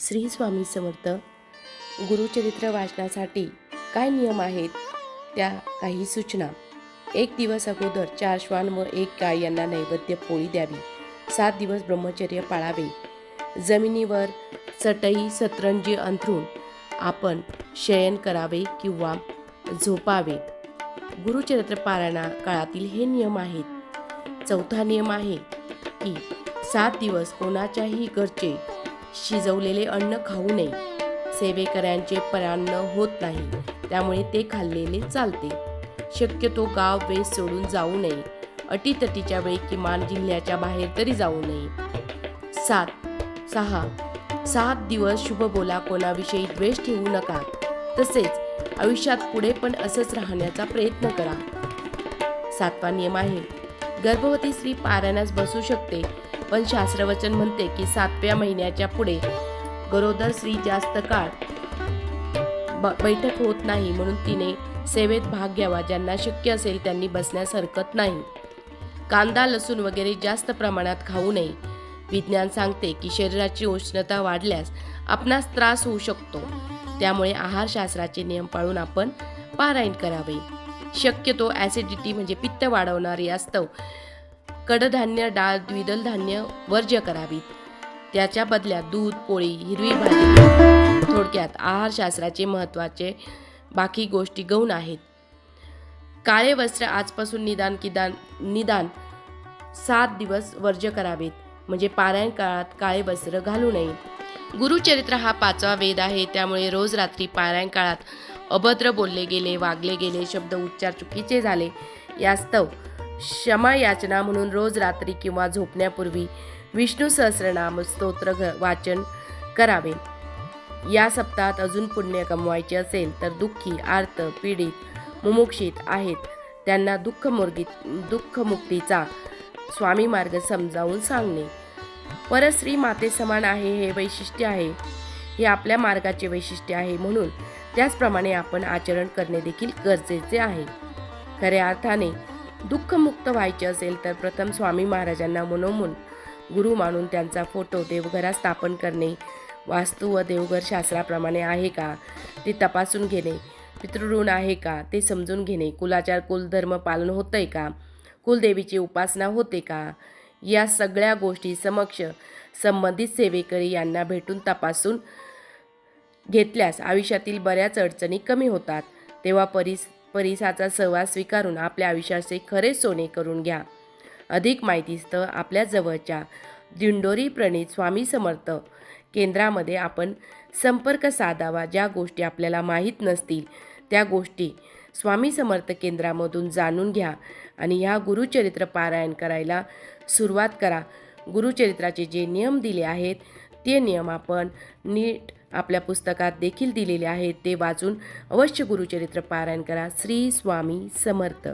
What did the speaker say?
श्री स्वामी समर्थ गुरुचरित्र वाचनासाठी काय नियम आहेत? त्या काही सूचना. एक दिवस अगोदर चार श्वान व एक गाय यांना नैवेद्य पोळी द्यावी. सात दिवस ब्रह्मचर्य पाळावे. जमिनीवर चटई सतरंजी अंथरून आपण शयन करावे किंवा झोपावे. गुरुचरित्र पारायणा काळातील हे नियम आहेत. चौथा नियम आहे की सात दिवस कोणाच्याही घरचे शिजवलेले अन्न खाऊ नये. सेवेकऱ्यांचे परान्न होत नाही. त्यामुळे ते खाल्लेले चालते. शक्यतो गाव वेस सोडून जाऊ नये. अटीतटीच्या वेळी किमान जिल्ह्याच्या बाहेर तरी जाऊ नये. सात. सहा. सात दिवस शुभ बोला कोणाविषयी द्वेष ठेवू नका. तसेच आयुष्यात पुढे पण असंच राहण्याचा प्रयत्न करा. सातवा नियम आहे. गर्भवती स्त्री पारायणास बसू शकते. पण शास्त्रवचन म्हणते की सातव्या महिन्याच्या पुढे गरोदर स्त्री जास्त काळ ब- बैठक होत नाही म्हणून तिने सेवेत भाग घ्यावा. ज्यांना शक्य असेल त्यांनी बसण्यास हरकत नाही. कांदा लसूण वगैरे जास्त प्रमाणात खाऊ नये. विज्ञान सांगते की शरीराची उष्णता वाढल्यास आपणास त्रास होऊ शकतो. त्यामुळे आहारशास्त्राचे नियम पाळून आपण पारायण करावे. शक्यतो ॲसिडिटी म्हणजे पित्त वाढवणारी असतं. कडधान्य डाळ द्विदल धान्य वर्ज्य करावीत. त्याच्या बदल्यात दूध पोळी हिरवी भाजी थोडक्यात आहारशास्त्राचे महत्त्वाचे बाकी गोष्टी गौण आहेत. काळे वस्त्र आजपासून निदान किदान निदान सात दिवस वर्ज्य करावेत. म्हणजे पारायण काळात काळे वस्त्र घालू नये. गुरुचरित्र हा पाचवा वेद आहे. त्यामुळे रोज रात्री पारायण काळात अभद्र बोलले गेले वागले गेले शब्द उच्चार चुकीचे झाले. यास्तव क्षमा याचना म्हणून रोज रात्री किंवा झोपण्यापूर्वी विष्णू सहस्रनाम स्तोत्र घ- वाचन करावे. या सप्ताहात अजून पुण्य कमवायचे असेल तर दुःखी आर्त पीडित मुमुक्षित आहेत. त्यांना दुःखमुर्गी दुःखमुक्तीचा स्वामी मार्ग समजावून सांगणे. परस्त्री माते समान आहे हे वैशिष्ट्य आहे. हे आपल्या मार्गाचे वैशिष्ट्य आहे म्हणून त्याचप्रमाणे आपण आचरण करणे देखील गरजेचे आहे. खऱ्या अर्थाने दुःखमुक्त व्हायचे असेल तर प्रथम स्वामी महाराजांना मनोमन गुरु मानून त्यांचा फोटो देवघरात स्थापन करणे वास्तू व देवघर शास्त्राप्रमाणे आहे का ते तपासून घेणे पितृऋण आहे का ते समजून घेणे कुलाचार कुलधर्म पालन होतंय का कुलदेवीची उपासना होते का या सगळ्या गोष्टी समक्ष संबंधित सेवेकरी यांना भेटून तपासून घेतल्यास आयुष्यातील बऱ्याच अडचणी कमी होतात. तेव्हा परिस परिसाचा सहवास स्वीकारून आपल्या आयुष्याचे खरे सोने करून घ्या. अधिक माहितीस्तव आपल्या जवळच्या दिंडोरी प्रणित स्वामी समर्थ. केंद्रामध्ये आपण संपर्क साधावा ज्या गोष्टी आपल्याला माहीत नसतील त्या गोष्टी स्वामी समर्थ केंद्रामधून जाणून घ्या आणि ह्या गुरुचरित्र पारायण करायला सुरुवात करा. गुरुचरित्राचे जे नियम दिले आहेत ते नियम आपण नीट आपल्या पुस्तकात देखील दिलेले आहेत ते वाचून अवश्य गुरुचरित्र पारायण करा. श्री स्वामी समर्थ.